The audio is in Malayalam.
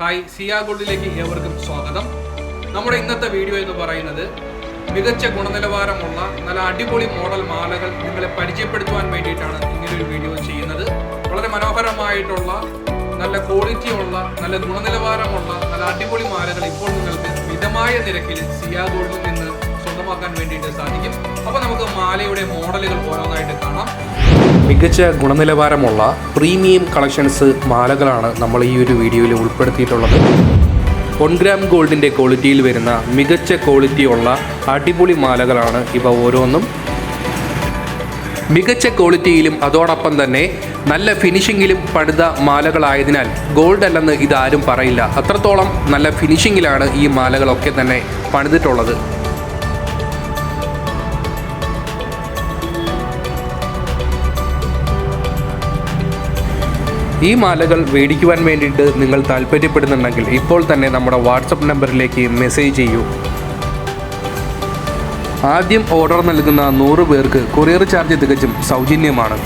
ഹായ് സിയാ ഗോൾഡിലേക്ക് ഏവർക്കും സ്വാഗതം. നമ്മുടെ ഇന്നത്തെ വീഡിയോ എന്ന് പറയുന്നത് മികച്ച ഗുണനിലവാരമുള്ള നല്ല അടിപൊളി മോഡൽ മാലകൾ നിങ്ങളെ പരിചയപ്പെടുത്തുവാൻ വേണ്ടിയിട്ടാണ് ഇങ്ങനൊരു വീഡിയോ ചെയ്യുന്നത്. വളരെ മനോഹരമായിട്ടുള്ള നല്ല ക്വാളിറ്റി ഉള്ള നല്ല ഗുണനിലവാരമുള്ള നല്ല അടിപൊളി മാലകൾ ഇപ്പോൾ നിങ്ങൾക്ക് മിതമായ നിരക്കിൽ സിയാ ഗോൾഡിൽ നിന്ന് സ്വന്തമാക്കാൻ വേണ്ടിയിട്ട് സാധിക്കും. അപ്പോൾ നമുക്ക് മാലയുടെ മോഡലുകൾ ഓരോന്നായിട്ട് കാണാം. മികച്ച ഗുണനിലവാരമുള്ള പ്രീമിയം കളക്ഷൻസ് മാലകളാണ് നമ്മൾ ഈ ഒരു വീഡിയോയിൽ ഉൾപ്പെടുത്തിയിട്ടുള്ളത്. വൺ ഗ്രാം ഗോൾഡിന്റെ ക്വാളിറ്റിയിൽ വരുന്ന മികച്ച ക്വാളിറ്റിയുള്ള അടിപൊളി മാലകളാണ് ഇവ ഓരോന്നും. മികച്ച ക്വാളിറ്റിയിലും അതോടൊപ്പം തന്നെ നല്ല ഫിനിഷിങ്ങിലും പണിത മാലകളായതിനാൽ ഗോൾഡ് അല്ലെന്ന് ഇതാരും പറയില്ല. അത്രത്തോളം നല്ല ഫിനിഷിങ്ങിലാണ് ഈ മാലകളൊക്കെ തന്നെ പണിതിട്ടുള്ളത്. ഈ മാലകൾ മേടിക്കുവാൻ വേണ്ടിയിട്ട് നിങ്ങൾ താല്പര്യപ്പെടുന്നുണ്ടെങ്കിൽ ഇപ്പോൾ തന്നെ നമ്മുടെ വാട്സപ്പ് നമ്പറിലേക്ക് മെസ്സേജ് ചെയ്യൂ. ആദ്യം ഓർഡർ നൽകുന്ന നൂറ് പേർക്ക് കൊറിയർ ചാർജ് തികച്ചും സൗജന്യമാണ്.